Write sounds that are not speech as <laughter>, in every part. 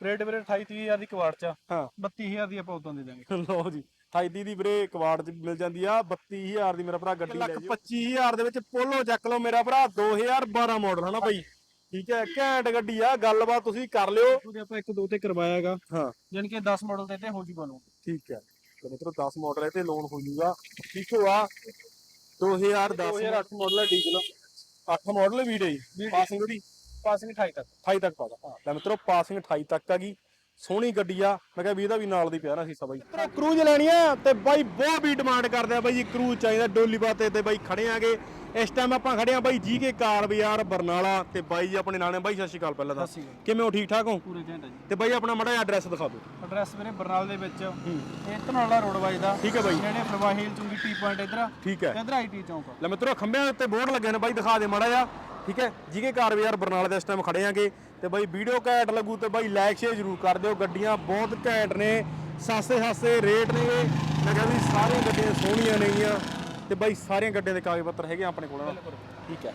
Rate ਵੀਰੇ 28 30000 ਦੀ ਕਵਾੜ ਚ ਆ। ਹਾਂ। 32000 ਦੀ ਆਪਾਂ ਉਦੋਂ ਦੇ ਦਾਂਗੇ ਲਓ ਜੀ 28 ਦੀ ਵੀਰੇ ਕਵਾੜ ਚ ਮਿਲ ਜਾਂਦੀ ਆ 32000 ਦੀ ਮੇਰਾ ਭਰਾ ਗੱਡੀ ਲੈ ਜੀ 25000 ਦੇ ਵਿੱਚ ਪੋਲੋ ਚੱਕ ਲਓ ਮੇਰਾ ਭਰਾ 2012 ਮਾਡਲ ਹਨਾ ਬਾਈ। ਠੀਕ ਹੈ ਘੈਂਟ ਗੱਡੀ ਆ ਗੱਲਬਾਤ ਤੁਸੀਂ ਕਰ ਲਿਓ। ਉਹਦੇ ਆਪਾਂ ਇੱਕ ਦੋ ਤੇ ਕਰਵਾਇਆਗਾ। ਹਾਂ। ਜਾਣੀ ਕਿ 10 ਮਾਡਲ ਤੇ ਤੇ ਹੋ ਜੂਗਾ ਲੋਨ ਠੀਕ ਹੈ। ਤੇ ਮਿੱਤਰੋ 10 ਮਾਡਲ ਹੈ ਤੇ ਲੋਨ ਹੋ ਜੂਗਾ। ਠੀਕ ਹੋਆ 2010 2008 ਮਾਡਲ ਹੈ ਡੀਜ਼ਲ 8 ਮਾਡਲ ਵੀਡੀਓ ਜੀ। ਪਾਸਿੰਗ ਉਹਦੀ। ਪਾਸਿੰਗ 28 ਤੱਕ। 28 ਤੱਕ ਪਾਦਾ ਲੈ ਮਿੱਤਰੋ ਪਾਸਿੰਗ 28 ਤੱਕ ਹੈਗੀ ਸੋਹਣੀ ਗੱਡੀ ਆ। ਮੈਂ ਕਿਹਾ ਵੀ ਇਹਦਾ ਵੀ ਨਾਲ ਦੀ ਪਿਆ ਨਾ ਸੀਸਾ ਬਾਈ। ਮਿੱਤਰੋ ਕਰੂਜ਼ ਲੈਣੀ ਆ ਤੇ ਬਾਈ ਬਹੁਤ ਵੀ ਡਿਮਾਂਡ ਕਰਦੇ ਆ ਬਾਈ ਜੀ ਕਰੂਜ਼ ਚਾਹੀਦਾ ਡੋਲੀ ਬਾਤੇ ਤੇ ਬਾਈ ਖੜੇ ਆਗੇ। ਇਸ ਟਾਈਮ ਆਪਾਂ ਖੜੇ ਆ ਬਾਈ ਜੀ ਕੇ ਕਾਰ ਬਾਜ਼ਾਰ ਬਰਨਾਲਾ ਤੇ ਬਾਈ ਜੀ ਆਪਣੇ ਨਾਲੇ ਬਾਈ ਸਤਿ ਸ਼੍ਰੀ ਅਕਾਲ ਪਹਿਲਾਂ ਤਾਂ। ਸਤਿ ਸ਼੍ਰੀ ਅਕਾਲ। ਕਿਵੇਂ ਹੋ ਠੀਕ ਠਾਕ ਹੋ? ਪੂਰੇ ਘੰਟਾ ਜੀ। ਤੇ ਬਾਈ ਆਪਣਾ ਮੜਾ ਐਡਰੈਸ ਦਿਖਾ ਦਿਓ। ਐਡਰੈਸ ਵੀਰੇ ਬਰਨਾਲ ਦੇ ਵਿੱਚ। ਇਹ ਧਨਾਲਾ ਰੋਡ ਵੱਜਦਾ ਠੀਕ ਹੈ ਬਾਈ। ਨੇੜੇ ਫਲਵਾਹੀਲ ਚੁੰਗੀ ਟੀ ਪੁਆਇੰਟ ਇਧਰ। ਠੀਕ ਹੈ। ਇਧਰ ਆਈਟੀ ਚੌਂਕ। ਲੈ ਮਿੱਤਰੋ ਖੰਭਿਆਂ ਉੱਤੇ ਬੋਰਡ ਲੱਗੇ ਨੇ। ਬਾਈ ਦਿਖਾ ਦੇ ਮੜਾ ਜਾ ਠੀਕ ਹੈ? ਜੀਕੇ ਕਾਰ ਬਾਜ਼ਾਰ ਬਰਨਾਲਾ ਦੇ ਇਸ ਟਾਈਮ ਖੜੇ ਆਂਗੇ ਤੇ ਬਾਈ ਵੀਡੀਓ ਘੈਂਟ ਲੱਗੂ ਤੇ ਬਾਈ ਲਾਈਕ ਸ਼ੇਅਰ ਜ਼ਰੂਰ ਕਰ ਦਿਓ। ਗੱਡੀਆਂ ਬਹੁਤ ਘੈਂਟ ਨੇ ਸਸਤੇ ਸਸਤੇ ਰੇਟ ਨੇ ਮੈਂ ਕਿਹਾ ਵੀ ਸਾਰੀਆਂ ਗੱਡੀਆਂ ਸੋਹਣੀਆਂ ਨੇਗੀਆਂ ਤੇ ਬਾਈ ਸਾਰੀਆਂ ਗੱਡੀਆਂ ਦੇ ਕਾਗਜ਼ ਪੱਤਰ ਹੈਗੇ ਆਪਣੇ ਕੋਲ ਠੀਕ ਹੈ।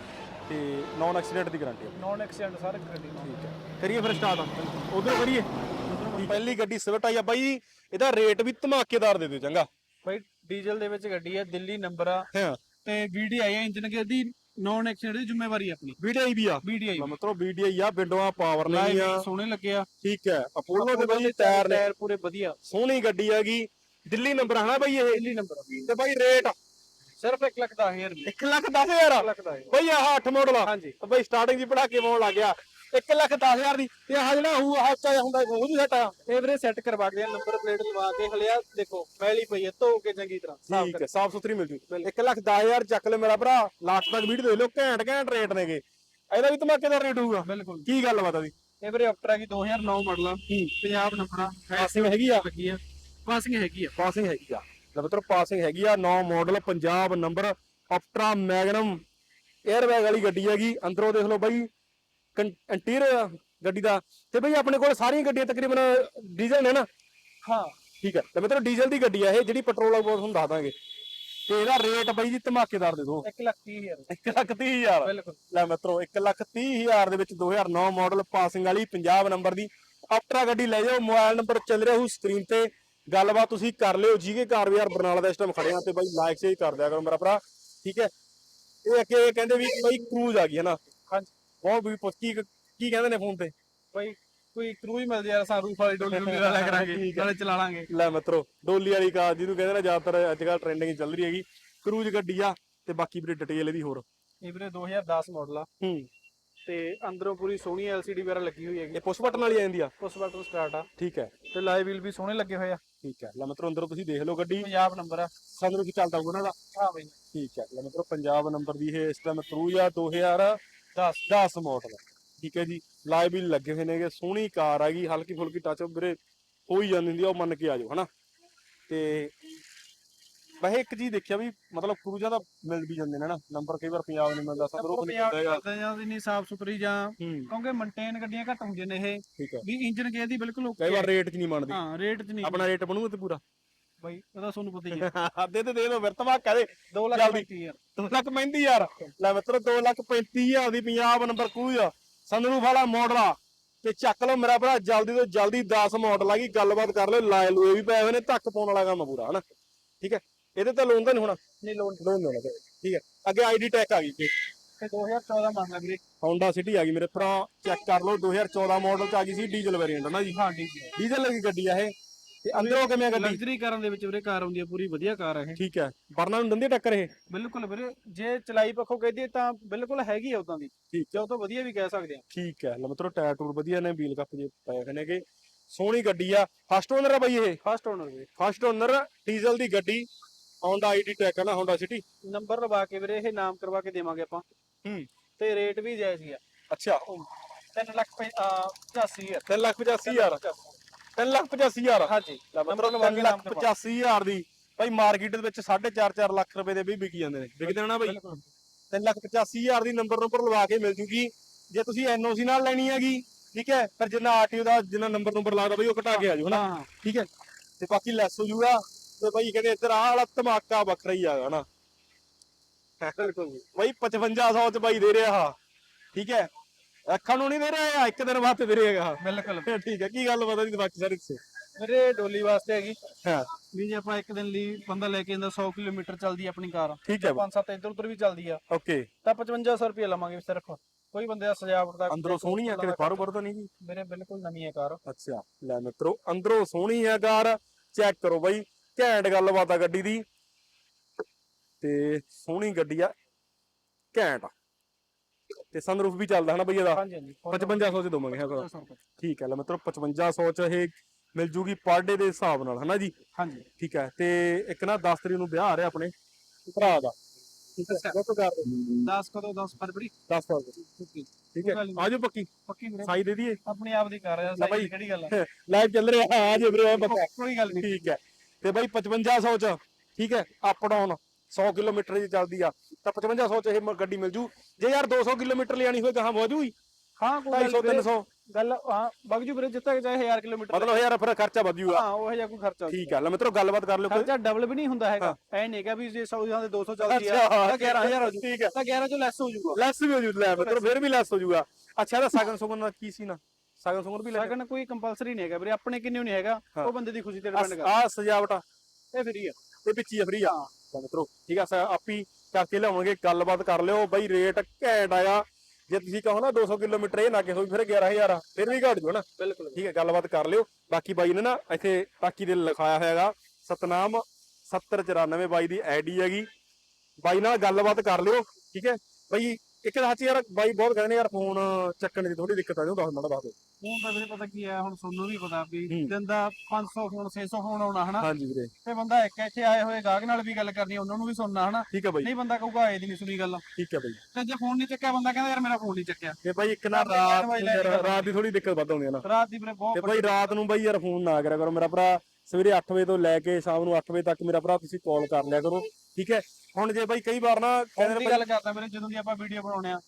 ਤੇ ਨੌਨ ਐਕਸੀਡੈਂਟ ਦੀ ਗਾਰੰਟੀ ਨੌਨ ਐਕਸੀਡੈਂਟ ਸਾਰੇ ਨਾਲ ਠੀਕ ਹੈ। ਕਰੀਏ ਫਿਰ ਸਟਾਰਟ ਉਧਰ ਕਰੀਏ। ਪਹਿਲੀ ਗੱਡੀ ਸਵਿਫਟ ਆਈ ਆ ਬਾਈ ਇਹਦਾ ਰੇਟ ਵੀ ਧਮਾਕੇਦਾਰ ਦੇ ਦਿਓ ਚੰਗਾ। ਬਾਈ ਡੀਜ਼ਲ ਦੇ ਵਿੱਚ ਗੱਡੀ ਹੈ ਦਿੱਲੀ ਨੰਬਰ ਆ। ਹਾਂ। ਤੇ ਵੀਡੀਆਈ ਹੈ ਇੰਜਨ ਕੇ ਦੀ ਨੌਨ ਐਕਸੀਡੈਂਟ ਦੀ ਜ਼ਿੰਮੇਵਾਰੀ ਆਪਣੀ। ਵੀਡੀਆਈ ਵੀ ਆ। ਵੀਡੀਆਈ ਮਿੱਤਰੋ ਵੀਡੀਆਈ ਆ ਵਿੰਡੋਆਂ ਪਾਵਰ ਨਹੀਂ ਆ। ਸੋਹਣੇ ਲੱਗੇ ਆ। ਠੀਕ ਹੈ ਅਪੋਲੋ ਦੇ ਬਾਈ ਟਾਇਰ ਨੇ। ਟਾਇਰ ਪੂਰੇ ਵਧੀਆ। ਸੋਹਣੀ ਗੱਡੀ ਹੈਗੀ ਦਿੱਲੀ ਨੰਬਰ ਹਨਾ ਬਾਈ ਇਹ। ਦਿੱਲੀ ਨੰਬਰ ਤੇ ਬਾਈ ਰੇਟ ਸਿਰਫ 1 ਲੱਖ 10000 ਰੁਪਏ। 1 ਲੱਖ 10000 ਲੱਖ ਦਾ ਹੈ ਬਾਈ ਆਹ 8 ਮਾਡਲ ਆ। ਹਾਂਜੀ। ਬਾਈ ਸਟਾਰਟਿੰਗ ਦੀ ਪੜਾ ਕੇ ਪਾਉਣ ਲੱਗ ਗਿਆ। 1 ਲੱਖ 10000 ਦੀ ਤੇ ਆਹ ਜਿਹੜਾ ਹੂ ਜਿਹਾ ਹੁੰਦਾ ਉਹ ਵੀ ਸੈਟ ਆ। ਇਹ ਵੀਰੇ ਸੈੱਟ ਕਰਵਾ ਕੇ ਨੰਬਰ ਪਲੇਟ ਲਵਾ ਕੇ ਹਲਿਆ ਦੇਖੋ ਮੈਲੀ ਪਈ ਹੈ ਧੋ ਕੇ ਚੰਗੀ ਤਰ੍ਹਾਂ ਸਾਫ਼ ਠੀਕ ਹੈ ਸਾਫ਼ ਸੁਥਰੀ ਮਿਲ ਜੂ। 1 ਲੱਖ 10000 ਚੱਕ ਲੈ ਮੇਰਾ ਭਰਾ ਲਾਸਟ ਤੱਕ ਵੀਡੀਓ ਦੇਖ ਲਿਓ ਘੈਂਟ ਘੈਂਟ ਰੇਟ ਨੇਗੇ। ਇਹਦਾ ਵੀ ਧਮਾਕੇਦਾਰ ਰੇਟ ਹੋਊਗਾ। ਬਿਲਕੁਲ। ਕੀ ਗੱਲ ਬਾਤ ਆ ਦੀ ਇਹ ਵੀਰੇ ਅਪਟਰਾ ਕੀ 2009 ਮਾਡਲ ਆ। ਪੰਜਾਬ ਨੰਬਰ ਆ। ਪਾਸਿੰਗ ਹੈਗੀ ਆ? ਲੱਗੀ ਆ। ਪਾਸਿੰਗ ਹੈਗੀ ਆ। ਪਾਸਿੰਗ ਹੈਗੀ ਆ। ਲੈ ਮਿੱਤਰੋ ਪਾਸਿੰਗ ਹੈਗੀ ਆ। 9 model Punjab number Optra Magnum airbag ਵਾਲੀ ਗੱਡੀ ਹੈਗੀ। ਅੰਦਰੋਂ ਦੇਖ ਲਓ ਬਾਈ ਇੰਟੀਰੀਅਰ ਗੱਡੀ ਦਾ ਤੇ ਬਈ ਆਪਣੇ ਕੋਲ ਸਾਰੀਆਂ ਗੱਡੀਆਂ ਤਕਰੀਬਨ ਡੀਜ਼ਲ ਨੇ ਨਾ। ਹਾਂ। ਠੀਕ ਹੈ ਤੇ ਮਿੱਤਰੋ ਡੀਜ਼ਲ ਦੀ ਗੱਡੀ ਆ ਇਹ ਜਿਹੜੀ ਪੈਟਰੋਲ ਬਹੁਤ ਤੁਹਾਨੂੰ ਦੱਸ ਦਾਂਗੇ। ਤੇ ਇਹਦਾ ਰੇਟ ਬਾਈ ਜੀ ਧਮਾਕੇਦਾਰ ਦੇ ਦਿਓ। 1 ਲੱਖ 30000 1 ਲੱਖ 30 ਹਜ਼ਾਰ। ਬਿਲਕੁਲ। ਲੈ ਮਿੱਤਰੋ 1 ਲੱਖ 30 ਹਜ਼ਾਰ ਦੇ ਵਿੱਚ 2009 ਮਾਡਲ ਪਾਸਿੰਗ ਵਾਲੀ ਪੰਜਾਬ ਨੰਬਰ ਦੀ ਅਪਟਰਾ ਗੱਡੀ ਲੈ ਜਾਓ। ਮੋਬਾਈਲ ਨੰਬਰ ਚੱਲ ਰਿਹਾ ਹੋਊ ਸਕਰੀਨ ਤੇ। ਗੱਲਬਾਤ ਤੁਸੀਂ ਕਰ ਲਿਓ ਜੀਕੇ ਕਾਰ ਬਾਜ਼ਾਰ ਬਰਨਾਲਾ ਦਾ ਇਸ ਟਾਈਮ ਖੜੇ ਆ ਤੇ ਬਾਈ ਲਾਈਕ ਸ਼ੇਅਰ ਕਰ ਦਿਆ ਕਰੋ ਮੇਰਾ ਭਰਾ। ਠੀਕ ਹੈ। ਇਹ ਅੱਗੇ ਕਹਿੰਦੇ ਵੀ ਬਾਈ ਕਰੂਜ਼ ਆ ਗਈ ਹੈ ਨਾ? ਹਾਂਜੀ। ਬਹੁਤ ਵੀ ਪੁੱਛ ਕੀ ਕੀ ਕਹਿੰਦੇ ਨੇ ਫੋਨ ਤੇ? ਬਾਈ ਕੋਈ ਕਰੂਜ਼ ਮਿਲ ਜਾ ਸਾਨੂੰ ਵਾਲੀ ਡੋਲੀ ਡੋਲੀ ਵਾਲਾ ਕਰਾਂਗੇ। ਨਾਲੇ ਚਲਾ ਲਾਂਗੇ। ਲੈ ਮਿੱਤਰੋ ਡੋਲੀ ਵਾਲੀ ਕਾਰ ਜਿਹਨੂੰ ਕਹਿੰਦੇ ਨੇ ਜ਼ਿਆਦਾਤਰ ਅੱਜ ਕੱਲ ਟ੍ਰੈਂਡਿੰਗ ਚੱਲ ਰਹੀ ਹੈਗੀ ਕਰੂਜ਼ ਗੱਡੀ ਆ ਤੇ ਬਾਕੀ ਵੀਰੇ ਡਿਟੇਲ ਇਹਦੀ ਹੋਰ। ਇਹ ਵੀਰੇ 2010 ਮਾਡਲ ਆ। ਹੂੰ। ਤੇ ਅੰਦਰੋਂ ਪੂਰੀ ਸੋਹਣੀ LCD ਵਗੈਰਾ ਲੱਗੀ ਹੋਈ ਹੈਗੀ। ਇਹ ਪੁਸ਼ ਬਟਨ ਵਾਲੀ ਆ ਜਾਂਦੀ ਆ? ਉਸ ਬਟਨ ਸਟਾਰਟ ਆ। ਠੀਕ ਹੈ। ਤੇ ਲਾਈਵ ਵੀਲ ਵੀ ਸੋਹਣੇ ਲੱਗੇ ਹੋਏ ਆ। ਠੀਕ ਹੈ। ਲੈ ਮਿੱਤਰੋ ਅੰਦਰੋਂ ਤੁਸੀਂ ਦੇਖ ਲਓ ਗੱਡੀ। ਪੰਜਾਬ ਨੰਬਰ ਆ। ਸਾਨੂੰ ਕੀ ਚੱਲਦਾ ਉਹਨਾਂ ਦਾ ਹਾਂ ਬਾਈ। ਠੀਕ ਹੈ। ਲੈ ਮਿੱਤਰੋ ਪੰਜਾਬ ਨੰਬਰ ਦੀ ਇਹ ਇਸ ਟਾਈਮ ਕਰੂਜ਼ ਆ 2010 10 ਮਾਡਲ ਠੀਕ ਹੈ ਜੀ ਲਾਈਵ ਵੀ ਲੱਗੇ ਹੋਏ ਨੇਗੇ ਸੋਹਣੀ ਕਾਰ ਹੈਗੀ ਹਲਕੀ ਫੁਲਕੀ ਟੱਚ ਵੀਰੇ ਹੋ ਹੀ ਜਾਂਦੀ ਹੁੰਦੀ ਆ ਉਹ ਮੰਨ ਕੇ ਆ ਜਾਓ ਹਨਾ। ਤੇ ਵੈਸੇ ਇੱਕ ਚੀਜ਼ ਦੇਖਿਆ ਵੀ ਮਤਲਬ ਕਰੂਜ਼ਾਂ ਦਾ ਮਿਲ ਵੀ ਜਾਂਦੇ ਨੇ ਨਾ ਨੰਬਰ ਕਈ ਵਾਰ ਪੰਜਾਬ ਨਹੀਂ ਮਿਲਦਾ ਸਦਰੋਂ ਨਹੀਂ ਪੰਜਾਬ ਕਰਦੇ ਜਾਂ ਇੰਨੀ ਸਾਫ਼ ਸੁਥਰੀ ਜਾਂ ਕਿਉਂਕਿ ਮੇਨਟੇਨ ਗੱਡੀਆਂ ਘੱਟ ਹੁੰਦੀਆਂ ਨੇ ਇਹ ਵੀ ਇੰਜਨ ਕੇ ਦੀ ਬਿਲਕੁਲ ਕਈ ਓਕੇ ਵਾਰ ਰੇਟ 'ਚ ਨਹੀਂ ਮੰਨਦੀ ਹਾਂ ਰੇਟ 'ਚ ਨਹੀਂ ਆਪਣਾ ਰੇਟ ਬਣੂਗਾ ਤੇ ਪੂਰਾ। ਬਾਈ ਉਹਦਾ ਤੁਹਾਨੂੰ ਪਤਾ ਹੀ ਹੈ ਦੇ ਤੇ ਦੇ ਦੋ ਫਿਰ ਤਮਾ ਕਹਦੇ 2 ਲੱਖ ਜਲਦੀ। 35000 2 ਲੱਖ 35 ਹਜ਼ਾਰ। ਲੈ ਮਿੱਤਰੋ 2 ਲੱਖ 35 ਹਜ਼ਾਰ ਦੀ ਪੰਜਾਬ ਨੰਬਰ ਕੂਜ ਸੰਦਰੂ ਵਾਲਾ ਮਾਡਲ ਆ। ਤੇ ਚੱਕ ਲਓ ਮੇਰਾ ਭਰਾ ਜਲਦੀ ਤੋਂ ਜਲਦੀ 10 ਮਾਡਲ ਆ ਗਈ ਗੱਲਬਾਤ ਕਰ ਲਿਓ ਲਾਏ ਲੂਏ ਵੀ ਪਏ ਹੋਏ ਨੇ ਧੱਕ ਪਾਉਣ ਵਾਲਾ ਕੰਮ ਆ ਪੂਰਾ ਹਨਾ? ਠੀਕ ਹੈ? ਇਹਦੇ ਤਾਂ ਲੋਨ ਤਾਂ ਨਹੀਂ ਹੋਣਾ। ਨਹੀਂ ਲੋਨ ਲੋਨ ਨਹੀਂ ਹੋਣਾ ਠੀਕ ਹੈ? ਅੱਗੇ ਆਈਡੀ ਟੈਕ ਆ ਗਈ ਜੀ। ਤੇ 2014 ਮੰਨ ਵੀਰੇ। Honda City ਆ ਗਈ ਮੇਰੇ ਭਰਾ। ਚੈੱਕ ਕਰ ਲਓ 2014 ਮਾਡਲ ਚ ਆ ਗਈ ਸੀ ਡੀਜ਼ਲ ਵੇਰੀਐਂਟ ਨਾ ਜੀ? ਹਾਂ ਡੀਜ਼ਲ ਡੀਜ਼ਲ ਵਾਲੀ ਗੱਡੀ ਆ ਇਹ। ਤੇ ਅੰਦਰੋਂ ਕਿਵੇਂ ਆ ਗੱਡੀ। ਲਗਜ਼ਰੀ ਕਾਰਾਂ ਦੇ ਵਿੱਚ ਵੀਰੇ ਕਾਰ ਆਉਂਦੀ ਹੈ ਪੂਰੀ ਵਧੀਆ ਕਾਰ ਹੈ ਇਹ। ਠੀਕ ਹੈ। ਵਰਨਾ ਨੂੰ ਦੰਦੀ ਟੱਕਰ ਇਹ। ਬਿਲਕੁਲ ਵੀਰੇ ਜੇ ਚਲਾਈ ਪੱਖੋਂ ਕਹਦੀ ਤਾਂ ਬਿਲਕੁਲ ਹੈਗੀ ਆ ਉਦਾਂ ਦੀ। ਠੀਕ। ਜੇ ਉਹ ਤੋਂ ਵਧੀਆ ਵੀ ਕਹਿ ਸਕਦੇ ਆ। ਠੀਕ ਹੈ। ਲੈ ਮਿੱਤਰੋ ਟਾਇਰ ਟੂਰ ਵਧੀਆ ਨੇ ਵੀਲ ਕੱਪ ਜੇ ਪਏ ਹੋਏ ਨੇਗੇ। ਸੋਹਣੀ ਗੱਡੀ ਆ। ਫਸਟ ਓਨਰ ਆ ਬਾਈ ਇਹ। ਫਸਟ ਓਨਰ ਵੀਰੇ। ਫਸਟ ਓਨਰ ਡੀਜ਼ਲ ਦੀ ਗੱਡੀ। Honda ID ਟੈਕ ਹੈ ਨਾ Honda City ਨੰਬਰ ਲਵਾ ਕੇ ਵੀਰੇ ਇਹ ਨਾਮ ਕਰਵਾ ਕੇ ਦੇਵਾਂਗੇ ਆਪਾਂ। ਹੂੰ। ਤੇ ਰੇਟ ਵੀ ਜਾਇਜ਼ ਹੀ ਆ। ਅੱਛਾ। 3 ਲੱਖ 85000 3 ਲੱਖ 85 ਹਜ਼ਾਰ। 3 ਲੱਖ 85 ਹਜ਼ਾਰ। ਹਾਂਜੀ। ਨੰਬਰ ਲਵਾ ਕੇ ਲੱਖ 85 ਹਜ਼ਾਰ ਦੀ। ਭਾਈ ਮਾਰਕੀਟ ਦੇ ਵਿੱਚ 4.5 4 ਲੱਖ ਰੁਪਏ ਦੇ ਵੀ ਵਿਕੀ ਜਾਂਦੇ ਨੇ। ਵਿਕਦੇ ਨੇ ਨਾ ਭਾਈ ਬਿਲਕੁਲ। 3 ਲੱਖ 85 ਹਜ਼ਾਰ ਦੀ ਨੰਬਰ ਨੰਬਰ ਲਵਾ ਕੇ ਮਿਲ ਜੂਗੀ। ਜੇ ਤੁਸੀਂ ਐਨਓਸੀ ਨਾਲ ਲੈਣੀ ਹੈਗੀ ਠੀਕ ਹੈ ਪਰ ਜਿੰਨਾ ਆਰਟੀਓ ਦਾ ਜਿੰਨਾ ਨੰਬਰ ਨੰਬਰ ਲੱਗਦਾ ਉਹ ਘਟਾ ਕੇ ਆ ਜਾਓ ਹਨਾ? ਠੀਕ ਹੈ? ਤੇ ਬਾਕੀ ਲੈਸ ਹੋ ਜੂਗਾ। ਤੇ ਕਹਿੰਦੇ ਇੱਧਰ ਆਹ ਵਾਲਾ ਧਮਾਕਾ ਵੱਖਰਾ ਹੀ ਆਗਾ ਨਾ ਬਿਲਕੁਲ ਜੀ। ਬਾਈ 5500 ਚ ਬਾਈ ਦੇ ਰਿਹਾ ਠੀਕ ਹੈ? ਅੱਖਾਂ ਨੂੰ ਨਹੀਂ ਦੇ ਰਿਹਾ ਇੱਕ ਦਿਨ ਬਾਅਦ ਤੇ ਵੀਰੇਗਾ ਬਿਲਕੁਲ। <laughs> ਠੀਕ ਹੈ ਕੀ ਗੱਲ ਪਤਾ ਨਹੀਂ ਬਾਕੀ ਸਾਰੇ ਦੱਸੋ? ਵੀਰੇ ਡੋਲੀ ਵਾਸਤੇ ਹੈਗੀ। ਹਾਂ। ਵੀ ਜੇ ਆਪਾਂ ਇੱਕ ਦਿਨ ਲਈ ਬੰਦਾ ਲੈ ਕੇ ਜਾਂਦਾ 100 ਕਿਲੋਮੀਟਰ ਚੱਲਦੀ ਆਪਣੀ ਕਾਰ। ਠੀਕ ਹੈ। ਪੰਜ ਸੱਤ ਇੱਧਰ ਉੱਧਰ ਵੀ ਚੱਲਦੀ ਆ। ਓਕੇ। ਤਾਂ 5500 ਰੁਪਏ ਲਵਾਂਗੇ ਸਿਰਫ ਕੋਈ ਬੰਦੇ ਦਾ ਸਜਾਵਟ ਦਾ ਅੰਦਰੋਂ ਸੋਹਣੀ ਆ ਕਿਤੇ ਬਾਹਰੋਂ ਬਾਹਰੋਂ ਤਾਂ ਨਹੀਂ ਜੀ? ਮੇਰੇ ਬਿਲਕੁਲ ਨਵੀਂ ਹੈ ਕਾਰ। ਅੱਛਾ ਲੈ ਮਿੱਤਰੋ ਅੰਦਰੋਂ ਸੋਹਣੀ ਆ ਕਾਰ। ਚੈੱਕ ਕਰੋ ਬਾਈ ਘੈਂਟ ਗੱਲਬਾਤ ਆ ਗੱਡੀ ਦੀ। ਤੇ ਸੋਹਣੀ ਗੱਡੀ ਆ ਘੈਂਟ। ਆ ਤੇ ਸਨਰੂਫ ਵੀ ਚੱਲਦਾ ਹਨਾ ਬਈ ਇਹਦਾ? ਹਾਂਜੀ ਹਾਂਜੀ। 5500 ਚ ਦਵਾਂਗੇ ਹਾਂ 5500 ਰੁਪਏ। ਠੀਕ ਹੈ ਲੈ ਮਿੱਤਰੋ 5500 ਚ ਇਹ ਮਿਲ ਜੂਗੀ ਪਰ ਡੇ ਦੇ ਹਿਸਾਬ ਨਾਲ ਹਨਾ ਜੀ? ਹਾਂਜੀ। ਠੀਕ ਹੈ ਤੇ ਇੱਕ ਨਾ 10 ਤਰੀਕ ਨੂੰ ਵਿਆਹ ਆ ਰਿਹਾ ਆਪਣੇ ਭਰਾ ਦਾ। ਠੀਕ ਹੈ। ਬੁੱਕ ਕਰ ਦਿਓ। 10 ਕਦੋਂ 10 ਫਰਵਰੀ? 10 ਫਰਵਰੀ। ਠੀਕ ਹੈ। ਆਜੋ ਪੱਕੀ। ਪੱਕੀ ਸਾਈ ਦੇ ਦਈਏ ਆਪਣੇ ਆਪ ਦੀ ਕਰ ਰਿਹਾ। ਸਹੀ ਕਿਹੜੀ ਗੱਲ ਹੈ ਲਾਈਵ <laughs> ਚੱਲ ਰਿਹਾ। ਆ ਜੇ ਵੀਰੇ ਪਤਾ ਕੋਈ ਗੱਲ ਨਹੀਂ। ਠੀਕ ਹੈ। ਤੇ ਬਾਈ 5500 ਚ ਠੀਕ ਹੈ ਅਪ ਡਾਊਨ 100 ਕਿਲੋਮੀਟਰ ਦੀ ਚੱਲਦੀ ਆ ਤਾਂ 5500 ਚ ਇਹ ਮ- ਗੱਡੀ ਮਿਲ ਜੂ। ਜੇ ਯਾਰ 200 ਕਿਲੋਮੀਟਰ ਲਿਆਣੀ ਹੋਵੇ ਤਾਂ ਹੋ ਜੂਗੀ ਹਾਂ। ਕੋਈ ਗੱਲ 250 ਵੀਰੇ, 300 ਗੱਲ ਹਾਂ ਬਗਜੂ ਵੀਰੇ ਜਿੱਥੇ ਚਾਹੇ 1000 ਕਿਲੋਮੀਟਰ ਮਤਲਬ ਯਾਰ ਫਿਰ ਖਰਚਾ ਵਧ ਜੂਗਾ। ਹਾਂ ਉਹ ਜਿਹਾ ਕੋਈ ਖਰਚਾ ਠੀਕ ਹੈ ਲੈ ਮਿੱਤਰੋ ਗੱਲਬਾਤ ਕਰ ਲਿਓ ਕੋਈ ਖਰਚਾ ਡਬਲ ਵੀ ਨਹੀਂ ਹੁੰਦਾ ਹੈਗਾ। ਐ ਨਹੀਂ ਕਿ ਵੀ ਜੇ 100 ਜਾਂ ਦੇ 200 ਚੱਲਦੀ ਆ ਤਾਂ 11000 ਹੋ ਜੂ। ਠੀਕ ਹੈ ਤਾਂ 11 ਚੋਂ ਲੈਸ ਹੋ ਜੂਗਾ। ਲੈਸ ਵੀ ਹੋ ਜੂ ਲੈ ਮਿੱਤਰੋ ਫਿਰ ਵੀ ਲੈਸ ਹੋ ਜੂਗਾ। ਅੱਛਾ ਇਹਦਾ ਸਾਗਨ ਸੁਗਨ ਦਾ ਕੀ ਸੀ ਨਾ ਸਾਗਨ ਸੁਗਨ ਵੀ ਲੈ ਲਗਨ ਕੋਈ ਕੰਪਲਸਰੀ ਨਹੀਂ ਹੈਗਾ ਵੀਰੇ ਆਪਣੇ ਕਿੰਨੇ ਨਹੀਂ ਹੈਗਾ। ਉਹ ਬੰਦੇ ਦੀ ਖੁਸ਼ੀ ਤੇ ਡਿਪੈਂਡ ਕਰਦਾ। ਆ ਸਜਾਵਟ ਆ। ਇਹ ਫਰੀ ਆ। ਤੇ ਵਿੱਚ ਹੀ ਫਰੀ ਆ। ਤਾਂ ਮਿੱਤਰੋ ਠੀਕ ਆ ਆਪੀ ਕਰਕੇ ਲਿਆਉਣਗੇ ਗੱਲਬਾਤ ਕਰ ਲਿਓ। ਬਾਈ ਰੇਟ ਘੈਂਟ ਆਇਆ। ਜੇ ਤੁਸੀਂ ਕਹੋ ਨਾ 200 ਕਿਲੋਮੀਟਰ ਇਹ ਨਾ ਕਿ ਹੋਈ ਫਿਰ 11000 ਆ ਫਿਰ ਵੀ ਘਟ ਜੂ ਨਾ। ਬਿਲਕੁਲ। ਠੀਕ ਹੈ ਗੱਲਬਾਤ ਕਰ ਲਿਓ। ਬਾਕੀ ਬਾਈ ਨੇ ਨਾ ਇੱਥੇ ਬਾਕੀ ਦੇ ਲਿਖਾਇਆ ਹੋਇਆਗਾ ਸਤਨਾਮ 7094 ਬਾਈ ਦੀ ਆਈਡੀ ਹੈਗੀ। ਬਾਈ ਨਾਲ ਗੱਲਬਾਤ ਕਰ ਲਿਓ ਠੀਕ ਹੈ? ਬਾਈ ਇੱਕ ਸੱਚ ਯਾਰ ਬਾਈ ਬਹੁਤ ਕਹਿੰਦੇ ਯਾਰ ਫੋਨ ਚੱਕਣ ਦੀ ਥੋੜੀ ਦਿੱਕਤ ਆ ਜਾਊ ਦੱਸ ਮਿੰਟ ਦੱਸ ਦਿਓ ਹੁਣ ਤਾਂ ਵੀਰੇ ਪਤਾ ਕੀ ਆ ਹੁਣ ਤੁਹਾਨੂੰ ਵੀ ਪਤਾ ਵੀ ਹੂੰ। ਦਿਨ ਦਾ 500 ਫੋਨ 600 ਫੋਨ ਆਉਣਾ ਹਨਾ? ਹਾਂਜੀ ਵੀਰੇ। ਤੇ ਬੰਦਾ ਇੱਕ ਇੱਥੇ ਆਏ ਹੋਏ ਗਾਹਕ ਨਾਲ ਵੀ ਗੱਲ ਕਰਨੀ ਉਹਨਾਂ ਨੂੰ ਵੀ ਸੁਣਨਾ ਹਨਾ? ਠੀਕ ਹੈ ਬਾਈ। ਨਹੀਂ ਬੰਦਾ ਕਹੂਗਾ ਆਏ ਦੀ ਨਹੀਂ ਸੁਣੀ ਗੱਲ। ਠੀਕ ਹੈ ਬਾਈ। ਤੇ ਜੇ ਫੋਨ ਨਹੀਂ ਚੱਕਿਆ ਬੰਦਾ ਕਹਿੰਦਾ ਯਾਰ ਮੇਰਾ ਫੋਨ ਨਹੀਂ ਚੱਕਿਆ। ਤੇ ਬਾਈ ਇੱਕ ਨਾ ਰਾਤ ਰਾਤ ਦੀ ਥੋੜੀ ਦਿੱਕਤ ਵੱਧ ਆਉਂਦੀ ਹੈ ਨਾ। ਰਾਤ ਦੀ ਵੀਰੇ ਤੇ ਬਹੁਤ ਬਾਈ ਰਾਤ ਨੂੰ ਬਾਈ ਯਾਰ ਫੋਨ ਨਾ ਕਰਿਆ ਕਰੋ। ਮੇਰਾ ਭਰਾ ਸਵੇਰੇ 8 ਵਜੇ ਤੋਂ ਲੈ ਕੇ ਸ਼ਾਮ ਨੂੰ 8 ਵਜੇ ਤੱਕ ਮੇਰਾ ਭਰਾ ਤੁਸੀਂ ਕਾਲ ਕਰ ਲਿਆ ਕਰੋ। ਠੀਕ ਹੈ? ਹੁਣ ਜੇ ਬਾਈ ਕਈ ਵਾਰ ਨਾ ਕਹਿੰਦੇ ਫੋਨ ਦੀ ਗੱਲ ਕਰਦਾ ਵੀਰੇ ਜਦੋਂ ਦੀ ਆਪਾਂ ਵੀਡੀਓ ਬਣਾਉਣੇ ਆ।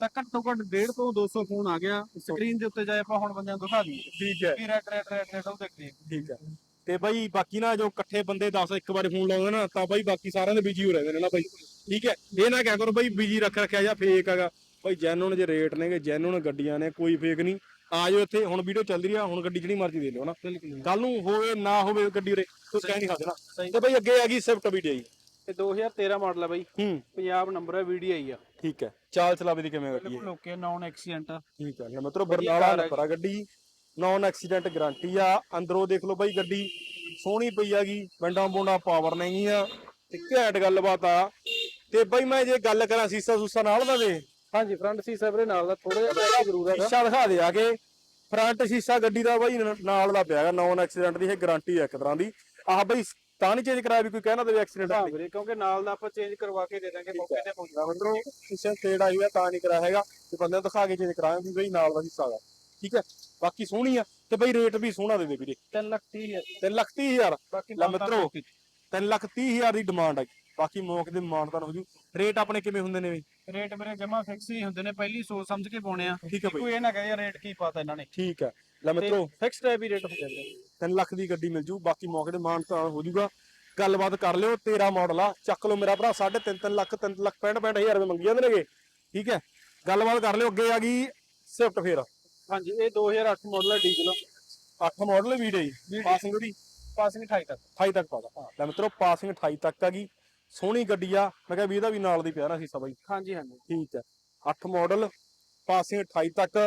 ਤਾਂ ਘੱਟੋ ਘੱਟ 1.5 ਤੋਂ 200 ਫੋਨ ਆ ਗਿਆ। ਸਕਰੀਨ ਦੇ ਉੱਤੇ ਜਾਏ ਆਪਾਂ ਹੁਣ ਬੰਦਿਆਂ ਨੂੰ ਦਿਖਾ ਦਈਏ। ਠੀਕ ਹੈ। ਵੀ ਰੈਟ ਰੈਟ ਰੈਟ ਰੈਟ ਉਹ ਦੇਖਦੇ ਠੀਕ ਹੈ। ਤੇ ਬਾਈ ਬਾਕੀ ਨਾ ਜੋ ਇਕੱਠੇ ਬੰਦੇ 10 ਇੱਕ ਵਾਰੀ ਫੋਨ ਲਾਉਂਦੇ ਨਾ ਤਾਂ ਬਾਈ ਬਾਕੀ ਸਾਰਿਆਂ ਦੇ ਬਿਜ਼ੀ ਹੋ ਰਹਿੰਦੇ ਨੇ ਨਾ ਬਾਈ। ਠੀਕ ਹੈ? ਇਹ ਨਾ ਕਹਿ ਕਰੋ ਬਾਈ ਬਿਜ਼ੀ ਰੱਖ ਰੱਖਿਆ ਜਾਂ ਫੇਕ ਹੈਗਾ। ਬਾਈ ਜੈਨੂਨ ਜੇ ਰੇਟ ਨੇਗੇ ਜੈਨੂਨ ਗੱਡੀਆਂ ਨੇ ਕੋਈ ਫੇਕ ਨਹੀਂ। ਆ ਜਾਓ ਇੱਥੇ ਹੁਣ ਵੀਡੀਓ ਚੱਲ ਰਹੀ ਆ ਹੁਣ ਗੱਡੀ ਜਿਹੜੀ ਮਰਜ਼ੀ ਦੇ ਲਿਓ ਨਾ ਕੱਲ ਨੂੰ ਹੋਵੇ ਨਾ ਹੋਵੇ ਗੱਡੀ ਉਰੇ ਤੁਸੀਂ ਕਹਿ ਨਹੀਂ ਸਕਦੇ ਨਾ। ਤੇ ਬਾਈ ਅੱਗੇ ਆ ਗਈ ਸਵਿਫਟ ਵੀਡੀਆਈ ਇਹ 2013 ਮਾਡਲ ਆ ਬਾਈ। ਹੂੰ। ਪੰਜਾਬ ਨੰਬਰ ਹੈ ਵੀਡੀਆਈ ਆ। ਠੀਕ ਹੈ। ਚਾਲ ਚਲਾਵੇ ਦੀ ਕਿਵੇਂ ਗੱਡੀ ਹੈ? ਬਿਲਕੁਲ ਓਕੇ ਨਾਨ ਐਕਸੀਡੈਂਟ ਠੀਕ ਹੈ। ਮਤਲਬ ਬਰਨਾਲਾ ਹੈ। ਨੰਬਰ ਆ ਗੱਡੀ। ਨਾਨ ਐਕਸੀਡੈਂਟ ਗਾਰੰਟੀ ਆ। ਅੰਦਰੋਂ ਦੇਖ ਲਓ ਬਾਈ ਗੱਡੀ ਸੋਹਣੀ ਪਈ ਹੈਗੀ ਪਿੰਡਾਂ ਬੋਂਡਾ ਪਾਵਰ ਨਹੀਂ ਆ ਤੇ ਘੈਂਟ ਗੱਲਬਾਤ ਆ। ਤੇ ਬਾਈ ਮੈਂ ਜੇ ਗੱਲ ਕਰਾਂ ਸੀਸਾ ਸੂਸਾ ਨਾਲ ਦਾ ਦੇ ਹਾਂਜੀ ਫਰੰਟ ਸੀਸਾ ਵੀਰੇ ਨਾਲ ਦਾ। ਥੋੜਾ ਜਿਹਾ ਬੈਕ ਜ਼ਰੂਰ ਹੈਗਾ। ਸ਼ੀਸ਼ਾ ਦਿਖਾ ਦੇ ਆ ਕੇ ਫਰੰਟ ਸ਼ੀਸ਼ਾ ਗੱਡੀ ਦਾ ਬਾਈ ਨਾਲ ਦਾ ਪਿਆ ਹੈਗਾ। ਨਾਨ ਐਕਸੀਡੈਂਟ ਦੀ ਇਹ ਗਾਰੰਟੀ ਹੈ ਇੱਕ ਤਰ੍ਹਾਂ ਦੀ। ਆਹ ਬਾਈ ਤਾਂ ਨਹੀਂ ਚੇਂਜ ਕਰਾਇਆ ਵੀ ਕੋਈ ਕਹਿਣਾ ਦੇਵੇ ਐਕਸੀਡੈਂਟ ਹਾਂ ਵੀਰੇ ਕਿਉਂਕਿ ਨਾਲ ਦਾ ਆਪਾਂ ਚੇਂਜ ਕਰਵਾ ਕੇ ਦੇ ਦਾਂਗੇ ਮੌਕੇ ਤੇ ਪਹੁੰਚਦਾ ਅੰਦਰੋਂ ਸ਼ੀਸ਼ਾ ਤੇੜ ਆਈ ਹੋਇਆ ਤਾਂ ਨਹੀਂ ਕਰਾਇਆ ਹੈਗਾ ਤੇ ਬੰਦੇ ਨੂੰ ਦਿਖਾ ਕੇ ਚੇਂਜ ਕਰਾਇਆ ਵੀ ਬਈ ਨਾਲ ਦਾ ਹਿੱਸਾ ਦਾ ਠੀਕ ਹੈ? ਬਾਕੀ ਸੋਹਣੀ ਆ ਤੇ ਬਈ ਰੇਟ ਵੀ ਸੋਹਣਾ ਦੇ ਦੇ ਵੀਰੇ। 3 ਲੱਖ 30 ਹਜ਼ਾਰ। 3 ਲੱਖ 30 ਹਜ਼ਾਰ। ਲੈ ਮਿੱਤਰੋ ਮੌਕੇ 3 ਲੱਖ 30 ਹਜ਼ਾਰ ਦੀ ਡਿਮਾਂਡ ਹੈ ਬਾਕੀ ਮੌਕੇ ਦੇ ਮਾਨਤਾਨ ਹੋ ਜੂ ਰੇਟ ਆਪਣੇ ਕਿਵੇਂ ਹੁੰਦੇ ਨੇ ਵੀ ਤੇ। ਰੇਟ ਵੀਰੇ ਜਮਾ ਫਿਕਸ ਹੀ ਹੁੰਦੇ ਨੇ ਪਹਿਲੀ ਸੋਚ ਸਮਝ ਕੇ ਪਾਉਣੇ ਆ। ਬਈ। ਕੋਈ ਇਹ ਨਾ ਕਹੇ ਰੇਟ ਕੀ ਪਾਤਾ ਇਹਨਾਂ ਨੇ। ਠੀਕ ਹੈ। ਲੈ ਮਿੱਤਰੋ। ਫਿਕਸ ਟਾਈਪ ਹੀ ਰੇਟ ਹੋ ਜਾਂਦੇ। 3 ਲੱਖ ਦੀ ਗੱਡੀ ਮਿਲ ਜੂ ਬਾਕੀ ਮੌਕੇ ਦੇ ਮਾਨਤਾਨ ਹੋ ਜੂਗਾ। ਗੱਲਬਾਤ ਕਰ ਲਿਓ 13 ਮਾਡਲ ਆ ਚੱਕ ਲਓ ਮੇਰਾ ਭਰਾ 3.5 3 ਲੱਖ 3 ਲੱਖ 65 65 ਹਜ਼ਾਰ ਰੁਪਏ ਮੰਗੀ ਜਾਂਦੇ ਨੇਗੇ ਠੀਕ ਹੈ? ਗੱਲਬਾਤ ਕਰ ਲਿਓ ਅੱਗੇ ਆ ਗਈ ਸਵਿਫਟ ਫੇਰ ਹਾਂਜੀ ਇਹ 2008 ਮਾਡਲ ਹੈ ਡੀਜ਼ਲ 8 ਮਾਡਲ ਵੀਡੀਓ ਜੀ ਪਾਸਿੰਗ ਦੀ। ਪਾਸਿੰਗ 28 ਤੱਕ। 28 ਤੱਕ ਪਾਦਾ ਲੈ ਮਿੱਤਰੋ ਪਾਸਿੰਗ 28 ਤੱਕ ਆ ਗਈ। ਸੋਹਣੀ ਗੱਡੀ ਆ। ਮੈਂ ਕਿਹਾ ਵੀ ਇਹਦਾ ਵੀ ਨਾਲ ਦੀ ਪਿਆ ਨਾ ਸੀਸਾ ਬਾਈ। ਹਾਂਜੀ ਹਾਂਜੀ। ਠੀਕ ਹੈ। 8 ਮਾਡਲ ਪਾਸਿੰਗ 28 ਤੱਕ।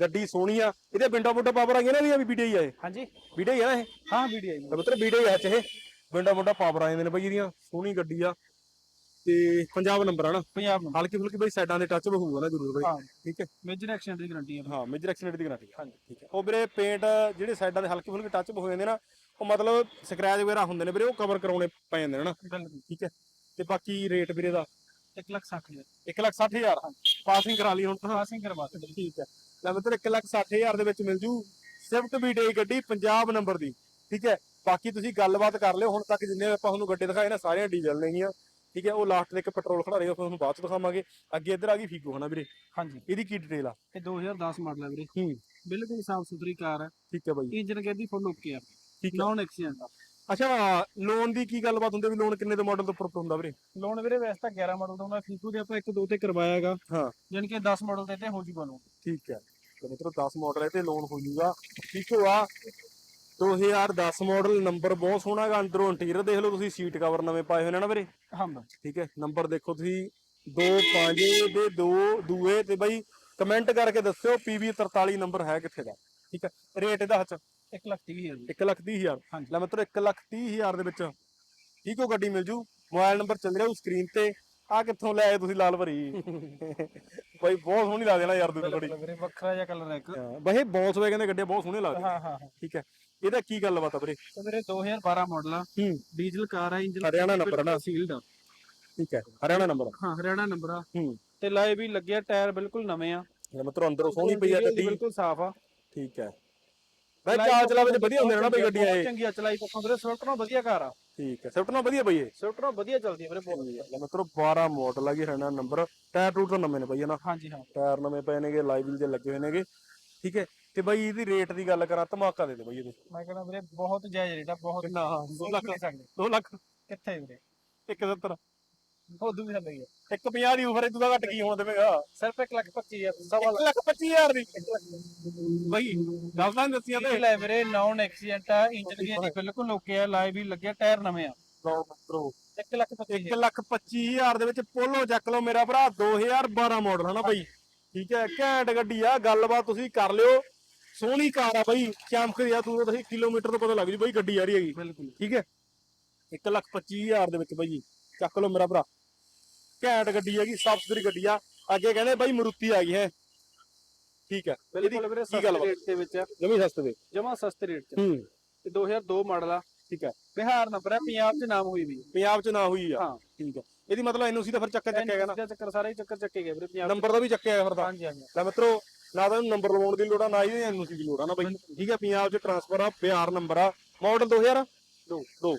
ਗੱਡੀ ਸੋਹਣੀ ਆ। ਇਹਦੇ ਵਿੰਡੋ ਮੁੰਡਾ ਪਾਵਰ ਆ ਗਿਆ ਨਾ ਵੀ ਵੀਡੀਓ ਹੀ ਆ ਇਹ। ਹਾਂਜੀ। ਵੀਡੀਓ ਹੀ ਆ ਨਾ ਇਹ? ਹਾਂ ਵੀਡੀਓ ਹੈ ਤਾਂ ਮਤਲਬ ਵੀਡੀਓ ਹੀ ਆ ਚ ਇਹ। ਵਿੰਡੋ ਮੁੰਡਾ ਪਾਵਰ ਆ ਜਾਂਦੇ ਨੇ ਬਾਈ ਇਹਦੀਆਂ। ਸੋਹਣੀ ਗੱਡੀ ਆ। ਤੇ ਪੰਜਾਬ ਨੰਬਰ ਆ ਨਾ? ਪੰਜਾਬ ਨੂੰ ਹਲਕੀ ਫੁਲਕੀ ਬਾਈ ਸਾਈਡਾਂ ਦੇ ਟੱਚ ਹੋਊਗਾ ਨਾ ਜ਼ਰੂਰ ਬਾਈ। ਹਾਂ। ਠੀਕ ਹੈ? ਮੇਜਰ ਐਕਸੀਡੈਂਟ ਦੀ ਗਾਰੰਟੀ ਹੈ ਹਾਂ ਮੇਜਰ ਐਕਸੀਡੈਂਟ ਦੀ ਗਾਰੰਟੀ ਹਾਂਜੀ। ਠੀਕ ਹੈ। ਉਹ ਵੀਰੇ ਪੇਂਟ ਜਿਹੜੇ ਸਾਈਡਾਂ ਦੇ ਹਲਕੀ ਫੁਲਕੀ ਟੱਚ ਹੋ ਜਾਂਦੇ ਨਾ ਉਹ ਮਤਲਬ ਸਕ੍ਰੈਚ ਵਗੈਰਾ ਹੁੰਦੇ ਨੇ ਵੀਰੇ ਉਹ ਕਵਰ ਕਰਾਉਣੇ ਪੈ ਜਾਂਦੇ ਨੇ ਨਾ। ਬਿਲਕੁਲ। ਠੀਕ ਹੈ? ਤੇ ਬਾਕੀ ਰੇਟ ਵੀਰੇ ਦਾ? 1 ਲੱਖ 60 ਹਜ਼ਾਰ। 1 ਲੱਖ 60 ਹਜ਼ਾਰ। ਪਾਸਿੰਗ ਕਰਾ ਲਈ ਹੁਣ ਤਾਂ। ਪਾਸਿੰਗ ਕਰਵਾ ਦਿੱਤੀ। ਠੀਕ ਹੈ। ਲੈ ਮਿੱਤਰ 1 ਲੱਖ 60 ਹਜ਼ਾਰ ਦੇ ਵਿੱਚ ਮਿਲ ਜੂ। ਸਵਿਫਟ ਵੀਡੀਆਈ ਗੱਡੀ ਪੰਜਾਬ ਨੰਬਰ ਦੀ ਠੀਕ ਹੈ? ਬਾਕੀ ਤੁਸੀਂ ਗੱਲਬਾਤ ਕਰ ਲਿਓ ਹੁਣ ਤੱਕ ਜਿੰਨੇ ਆਪਾਂ ਤੁਹਾਨੂੰ ਗੱਡੇ ਦਿਖਾਏ ਨਾ ਸਾਰੀਆਂ ਡੀਜ਼ਲ ਨੇਗੀਆਂ ਠੀਕ ਹੈ? ਉਹ ਲਾਸਟ ਤੇ ਇੱਕ ਪੈਟਰੋਲ ਖੜਾ ਰਹੇਗਾ ਤੁਹਾਨੂੰ ਬਾਅਦ ਚ ਦਿਖਾਵਾਂਗੇ। ਅੱਗੇ ਇੱਧਰ ਆ ਗਈ ਫੀਗੋ ਹਨਾ ਵੀਰੇ? ਹਾਂਜੀ। ਇਹਦੀ ਕੀ ਡਿਟੇਲ ਆ? ਇਹ 2010 ਮਾਡਲ ਹੈ ਵੀਰੇ। ਹੂੰ। ਬਿਲਕੁਲ ਸਾਫ਼ ਸੁਥਰੀ ਕਾਰ ਹੈ ਠੀਕ ਹੈ ਬਾਈ। ਇੰਜਨ ਕਹਿੰਦੀ ਫੁੱਲ ਓਕੇ ਆ। ਠੀਕ ਹੈ। ਨਾਨ ਐਕਸੀਡੈਂਟ ਆ। ਅੱਛਾ ਲੋਨ ਦੀ ਕੀ ਗੱਲਬਾਤ ਹੁੰਦੀ ਵੀ ਲੋਨ ਕਿੰਨੇ ਦੇ ਮਾਡਲ ਤੋਂ ਉੱਪਰ ਹੁੰਦਾ ਵੀਰੇ? ਲੋਨ ਵੀਰੇ ਵੈਸੇ ਤਾਂ 11 ਮਾਡਲ ਦਾ ਹੁੰਦਾ ਫੀਕੂ ਦੇ ਆਪਾਂ 1 2 ਤੇ ਕਰਵਾਇਆਗਾ। ਹਾਂ। ਜਾਣੀ ਕਿ 10 ਮਾਡਲ ਤੇ ਤੇ ਹੋ ਜੂਗਾ ਲੋਨ ਠੀਕ ਹੈ। ਤੇ ਮਿੱਤਰੋ 10 ਮਾਡਲ ਹੈ ਤੇ ਲੋਨ ਹੋ ਜੂਗਾ। ਠੀਕ ਆ। 2010 ਮਾਡਲ ਨੰਬਰ ਬਹੁਤ ਸੋਹਣਾ ਹੈਗਾ ਅੰਦਰੋਂ ਇੰਟੀਰੀਅਰ ਦੇਖ ਲਓ ਤੁਸੀਂ ਸੀਟ ਕਵਰ ਨਵੇਂ ਪਾਏ ਹੋਏ ਨੇ ਨਾ ਵੀਰੇ? ਹਾਂ। ਠੀਕ ਹੈ ਨੰਬਰ ਦੇਖੋ ਤੁਸੀਂ 2 5 ਦੇ 2 ਦੂਏ ਤੇ ਬਾਈ ਕਮੈਂਟ ਕਰਕੇ ਦੱਸਿਓ PB 43 ਨੰਬਰ ਹੈ ਕਿੱਥੇ ਦਾ? ਠੀਕ ਹੈ ਰੇਟ ਇਹਦਾ ਹੱਥ 1 ਲੱਖ 30 ਹਜ਼ਾਰ 1 ਲੱਖ 30 ਹਜ਼ਾਰ। ਹਾਂਜੀ। ਲੈ ਮਿੱਤਰੋ 1 ਲੱਖ 30 ਹਜ਼ਾਰ ਦੇ ਵਿੱਚ ਠੀਕ ਹੋ ਗੱਡੀ ਮਿਲ ਜੂ। ਮੋਬਾਈਲ ਨੰਬਰ ਚੱਲ ਰਿਹਾ ਉਹ ਸਕਰੀਨ ਤੇ। ਆ ਕਿੱਥੋਂ ਲੈ ਆਏ ਤੁਸੀਂ ਲਾਲ ਭਰੀ? <laughs> ਬਾਈ ਬਹੁਤ ਸੋਹਣੀ ਲੱਗਦੀ ਨਾ ਯਾਰ ਦੂਜੀ ਗੱਡੀ। ਵੀਰੇ ਵੱਖਰਾ ਜਿਹਾ ਕਲਰ ਹੈ ਇੱਕ। ਬਈ ਬੌਸ ਵੇ ਕਹਿੰਦੇ ਗੱਡੀਆਂ ਬਹੁਤ ਸੋਹਣੀਆਂ ਲੱਗਦੀਆਂ। ਹਾਂ ਹਾਂ ਹਾਂ। ਠੀਕ ਹੈ। ਇਹਦਾ ਕੀ ਗੱਲਬਾਤ ਆ ਵੀਰੇ? ਵੀਰੇ 2012 ਮਾਡਲ ਆ। ਡੀਜ਼ਲ ਕਾਰ ਆ ਇੰਜਨ ਹਰਿਆਣਾ ਆ ਨਾ? ਸੀਲਡ ਆ। ਠੀਕ ਹੈ ਹਰਿਆਣਾ ਨੰਬਰ ਹਾਂ ਹਰਿਆਣਾ ਨੰਬਰ ਆ। ਤੇ ਲਾਏ ਵੀ ਲੱਗਿਆ ਟਾਇਰ ਬਿਲਕੁਲ ਨਵੇਂ ਆ। ਮਿੱਤਰੋ ਅੰਦਰੋਂ ਸੋਹਣੀ ਪਈ ਆ ਗੱਡੀ। ਬਿਲਕੁਲ ਸਾਫ਼ ਆ। ਠੀਕ ਹੈ। ਬਾਈ ਚਾਲ ਚਲਾਵੇ ਤੇ ਵਧੀਆ ਹੁੰਦੇ ਨੇ ਨਾ ਬਈ ਗੱਡੀਆਂ ਇਹ। ਚੰਗੀ ਚਲਾਈ ਪੱਖੋਂ ਵੀਰੇ ਸਵਿਫਟ ਨਾਲ ਵਧੀਆ ਕਾਰ ਆ। ਠੀਕ ਹੈ। ਸਵਿਫਟ ਨਾਲ ਵਧੀਆ ਬਈ ਇਹ। ਸਵਿਫਟ ਨਾਲ ਵਧੀਆ ਚੱਲਦੀ ਆ ਵੀਰੇ ਬਹੁਤ ਮਿੱਤਰੋ 12 ਮਾਡਲ ਆ ਗਈ ਹਰਿਆਣਾ ਨੰਬਰ ਟਾਇਰ ਟੂਰ ਤਾਂ ਨਵੇਂ ਨੇ ਬਈ ਨਾ? ਹਾਂਜੀ ਹਾਂ। ਟਾਇਰ ਨਵੇਂ ਪਏ ਨੇਗੇ ਲਾਈਵ ਵੀਲ ਜੇ ਲੱਗੇ ਹੋਏ ਨੇਗੇ। ਠੀਕ ਹੈ। ਤੇ ਬਾਈ ਇਹਦੀ ਰੇਟ ਦੀ ਗੱਲ ਕਰਾਂ ਧਮਾਕਾ ਦੇ ਦੇ ਬਾਈ ਇਹਦੇ। ਮੈਂ ਕਹਿੰਦਾ ਵੀਰੇ ਬਹੁਤ ਜਾਇਜ਼ ਰੇਟ ਆ ਬਹੁਤ ਕਿੰਨਾ ਹਾਂ 2 ਲੱਖ ਨਹੀਂ ਸਕਦੇ 2 ਲੱਖ। ਕਿੱਥੇ ਵੀਰੇ? 170 ਉਦੋਂ ਵੀ ਥੱਲੇ ਹੀ। ਆ 150 ਦੀ ਆਫਰ ਇਦੋਂ ਦਾ ਘੱਟ ਕੀ ਹੋਣ ਦੇਵੇਗਾ? ਸਿਰਫ 1 ਲੱਖ 25 ਆ ਸਵਾ 1 ਲੱਖ। 25 ਹਜ਼ਾਰ ਦੀ। ਬਾਈ ਗੱਲ ਤਾਂ ਨੀ ਦੱਸੀਆਂ ਤੇ। ਲੈ ਵੀਰੇ ਨਾਨ ਐਕਸੀਡੈਂਟ ਆ ਇੰਜਨ ਦੀ ਇਹਦੀ ਬਿਲਕੁਲ ਓਕੇ ਆ ਲਾਏ ਵੀ ਲੱਗਿਆ ਟਾਇਰ ਨਵੇਂ ਆ। ਲਓ ਮਿੱਤਰੋ 1 ਲੱਖ 25 1 ਲੱਖ 25 ਹਜ਼ਾਰ ਦੇ ਵਿੱਚ ਪੋਲੋ ਚੱਕ ਲਓ ਮੇਰਾ ਭਰਾ 2012 ਮਾਡਲ ਹਨਾ ਬਾਈ? ਠੀਕ ਹੈ ਘੈਂਟ ਗੱਡੀ ਆ ਗੱਲਬਾਤ ਤੁਸੀਂ ਕਰ ਲਿਓ। ਸੋਹਣੀ ਕਾਰ ਆ ਬਾਈ ਚਮਕਦੀ ਆ ਤੂੰ ਤੁਸੀਂ ਕਿਲੋਮੀਟਰ ਤੋਂ ਪਤਾ ਲੱਗ ਜੂ ਬਾਈ ਗੱਡੀ ਆ ਰਹੀ ਹੈਗੀ ਠੀਕ ਹੈ? 1 ਲੱਖ 25 ਹਜ਼ਾਰ ਦੇ ਵਿੱਚ ਬਾਈ ਚੱਕ ਲਓ ਮੇਰਾ ਭਰਾ। ਘੈਂਟ ਗੱਡੀ ਹੈਗੀ ਸਾਫ਼ ਸੁਥਰੀ ਗੱਡੀ ਆ। ਅੱਗੇ ਕਹਿੰਦੇ ਬਾਈ ਮਰੂਤੀ ਆ ਗਈ ਹੈ। ਠੀਕ ਹੈ। ਬਿਲਕੁਲ ਵੀਰੇ ਕੀ ਗੱਲ ਸਸਤੇ ਰੇਟ ਦੇ ਵਿੱਚ ਜਮੀ ਸਸਤੇ ਦੇ। ਜਮਾ ਸਸਤੇ ਰੇਟ 'ਚ ਹੂੰ। ਤੇ 2002 ਮਾਡਲ ਆ। ਠੀਕ ਹੈ। ਬਿਹਾਰ ਨੰਬਰ ਹੈ ਪੰਜਾਬ 'ਚ ਨਾਮ ਹੋਈ ਵੀ ਪੰਜਾਬ 'ਚ ਨਾ ਹੋਈ ਆ। ਹਾਂ। ਠੀਕ ਹੈ। ਇਹਦੀ ਮਤਲਬ ਐਨਓਸੀ ਤਾਂ ਫਿਰ ਚੱਕਰ ਚੱਕਿਆ ਗਿਆ ਨਾ। ਚੱਕਰ ਸਾਰੇ ਹੀ ਚੱਕਰ ਚੱਕੇ ਗਏ ਵੀਰੇ ਪੰਜਾਬ। ਨੰਬਰ ਦਾ ਵੀ ਚੱਕਿਆ ਫਿਰ ਤਾਂ। ਹਾਂਜੀ ਹਾਂਜੀ। ਲੈ ਮਿੱਤਰੋ ਨਾ ਤਾਂ ਨੰਬਰ ਲਵਾਉਣ ਦੀ ਲੋੜ ਆ ਨਾ ਹੀ ਐਨਓਸੀ ਦੀ ਲੋੜ ਆ ਨਾ ਬਾਈ। ਠੀਕ ਹੈ ਪੰਜਾਬ 'ਚ ਟਰਾਂਸਫਰ ਆ ਬਿਹਾਰ ਨੰਬਰ ਆ। ਮਾਡਲ 2000 2 2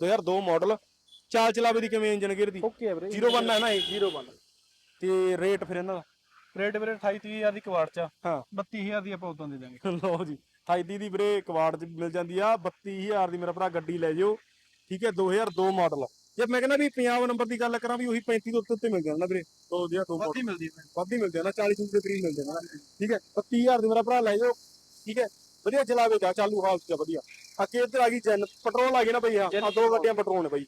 2002 ਮਾਡਲ ਚਾਲ ਚਲਾਵੇ ਦੀ ਕਿਵੇਂ ਇੰਜਨ ਗੇਅਰ ਦੀ ਓਕੇ ਆ ਵੀਰੇ। 01 ਹੈ ਨਾ ਇਹ 01 ਤੇ ਰੇਟ ਫਿਰ ਇਹਨਾਂ ਦਾ? ਰੇਟ ਵੀਰੇ 28 30000 ਦੀ ਕਵਾੜ 'ਚ ਹਾਂ। 32000 ਦੀ ਆਪਾਂ ਉਦੋਂ ਦੇ ਦਾਂਗੇ ਲਓ ਜੀ 28 ਦੀ ਵੀਰੇ ਕਵਾੜ 'ਚ ਮਿਲ ਜਾਂਦੀ ਆ। 32000 ਦੀ ਮੇਰਾ ਭਰਾ ਗੱਡੀ ਲੈ ਜਿਓ। ਠੀਕ ਹੈ 2002 ਮਾਡਲ ਜੇ ਮੈਂ ਕਹਿੰਦਾ ਵੀ ਪੰਜਾਬ ਨੰਬਰ ਦੀ ਗੱਲ ਕਰਾਂ ਵੀ ਉਹੀ 35 ਤੋਂ ਉੱਤੇ ਉੱਤੇ ਮਿਲ ਜਾਂਦਾ ਵੀਰੇ। 2002 ਮਾਡਲ ਵੱਧੀ ਮਿਲਦੀ ਹੈ ਵੱਧ ਹੀ ਮਿਲਦੇ ਆ ਨਾ 40 ਦੇ ਕਰੀਬ ਮਿਲਦੇ ਨੇ ਨਾ ਠੀਕ ਹੈ 35000 ਦੀ ਮੇਰਾ ਭਰਾ ਲੈ ਜਾਓ। ਠੀਕ ਹੈ ਵਧੀਆ ਚਲਾਵੇਗਾ ਚਾਲੂ ਹਾਲਤ ਚ ਵਧੀਆ। ਅੱਗੇ ਇੱਧਰ ਆ ਗਈ ਜਨ ਪੈਟਰੋਲ ਆ ਗਈ ਨਾ ਬਈ ਆ ਦੋ ਗੱਡੀਆਂ ਪੈਟਰੋਲ ਨੇ ਬਈ।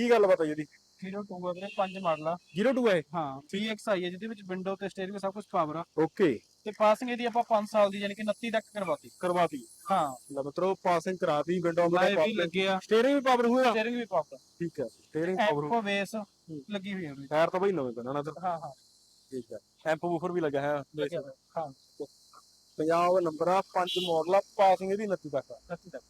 ਕੀ ਗੱਲ ਬਤਾ ਇਹਦੀ? 02 ਆ ਵੀਰੇ 5 ਮਾਡਲ ਆ। 02 ਹੈ? ਹਾਂ PX ਆਈ ਹੈ ਜਿਹਦੇ ਵਿੱਚ ਵਿੰਡੋ ਤੇ ਸਟੀਅਰਿੰਗ ਸਭ ਕੁਝ ਪਾਵਰ ਆ। ਓਕੇ ਤੇ ਪਾਸਿੰਗ ਇਹਦੀ ਆਪਾਂ 5 ਸਾਲ ਦੀ ਯਾਨੀ ਕਿ 29 ਤੱਕ ਕਰਵਾਤੀ। ਕਰਵਾਤੀ। ਹਾਂ। ਲੈ ਮਿੱਤਰੋ ਪਾਸਿੰਗ ਕਰਾਤੀ ਵਿੰਡੋ ਲਾਈਵ ਵੀ ਅੰਦਰ ਲੱਗੇ ਆ। ਸਟੀਅਰਿੰਗ ਵੀ ਪਾਵਰ ਹੋਇਆ। ਸਟੀਅਰਿੰਗ ਵੀ ਪਾਵਰ ਠੀਕ ਹੈ ਸਟੀਅਰਿੰਗ ਪਾਵਰ ਐਂਪੋ ਬੇਸ ਲੱਗੀ ਹੋਈ ਹੈ ਟਾਇਰ ਤਾਂ ਬਈ ਨਵੇਂ ਪੈਣਾ ਨਾ ਹਾਂ ਹਾਂ। ਠੀਕ ਹੈ। ਐਂਪ ਬੂਫਰ ਵੀ ਲੱਗਾ ਹੈ ਲੱਗਿਆ। ਹਾਂ। ਪੰਜਾਬ ਨੰਬਰ ਆ 5 ਮਾਡਲ ਆ ਪਾਸਿੰਗ ਇਹਦੀ 29 ਤੱਕ ਆ। 29 ਤੱਕ।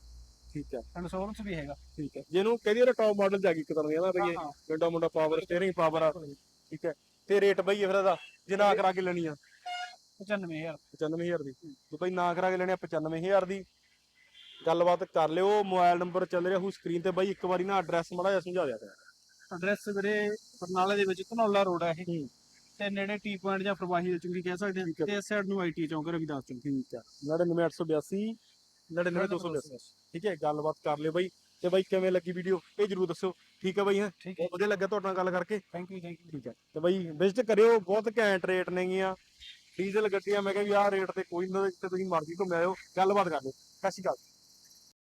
ਠੀਕ ਹੈ। ਇੰਸ਼ੋਰੈਂਸ ਵੀ ਹੈਗਾ। ਠੀਕ ਹੈ। ਜਿਹਨੂੰ ਕਹਦੀ ਉਹ ਟੌਪ ਮਾਡਲ ਜਾ ਗਈ ਇੱਕ ਤਰ੍ਹਾਂ ਦੀ ਨਾ ਬਈ। ਵਿੰਡੋ ਮੁੰਡਾ ਪਾਵਰ ਸਟੀਅਰਿੰਗ ਪਾਵਰ ਆ। ਠੀਕ ਹੈ। ਤੇ ਰੇਟ ਬਈ ਫਿਰ ਇਹਦਾ ਜੇ ਨਾ ਕਰਾ ਕੇ ਲੈਣੀ ਆ। 95000 95000 ਦੀ। ਜੇ ਬਈ ਨਾ ਕਰਾ ਕੇ ਲੈਣੀ ਆ 95000 ਦੀ। ਗੱਲਬਾਤ ਕਰ ਲਿਓ ਮੋਬਾਈਲ ਨੰਬਰ ਚੱਲ ਰਿਹਾ ਹੂ ਸਕਰੀਨ ਤੇ। ਬਈ ਇੱਕ ਵਾਰੀ ਨਾ ਐਡਰੈਸ ਮੜਾ ਜਿਹਾ ਸਮਝਾ ਦਿਆ ਕਰ। ਐਡਰੈਸ ਵੀਰੇ ਬਰਨਾਲੇ ਦੇ ਵਿੱਚ ਧਨੌਲਾ ਰੋਡ ਹੈ ਇਹ। ਤੇ ਨੇੜੇ ਟੀ ਪੁਆਇੰਟ ਜਾਂ ਫਰਵਾਹੀ ਦੇ ਚੁੰਗੀ ਕਹਿ ਸਕਦੇ ਹੈ। ਤੇ ਇਸ ਸਾਈਡ ਨੂੰ ਆਈਟੀ ਚੌਂਕ ਰਵਿਦਾਸ ਚੌਂਕ। ਠੀਕ ਹੈ। 99882 99282 ਠੀਕ ਹੈ ਗੱਲਬਾਤ ਕਰ ਲਿਓ ਬਈ। ਤੇ ਬਈ ਕਿਵੇਂ ਲੱਗੀ ਵੀਡੀਓ ਇਹ ਜਰੂਰ ਦੱਸਿਓ। ਠੀਕ ਹੈ ਬਈ ਹੈ? ਬਹੁਤ ਵਧੀਆ ਲੱਗਾ ਤੁਹਾਡੇ ਨਾਲ ਗੱਲ ਕਰਕੇ। ਥੈਂਕ ਯੂ ਥੈਂਕ ਯੂ ਠੀਕ ਹੈ। ਤੇ ਬਈ ਵਿਜ਼ਿਟ ਕਰਿਓ। ਬਹੁਤ ਘੈਂਟ ਰੇਟ ਨੇਗੀਆਂ। ਡੀਜ਼ਲ ਗੱਡੀਆਂ ਮੈਂ ਕਿਹਾ ਵੀ ਆਹ ਰੇਟ ਤੇ ਕੋਈ ਨਾ ਜਿੱਥੇ ਤੁਸੀਂ ਮਰਜ਼ੀ ਘੁੰਮ ਆਇਓ। ਗੱਲਬਾਤ ਕਰ ਲਿਓ। ਸਤਿ ਸ਼੍ਰੀ ਅਕਾਲ।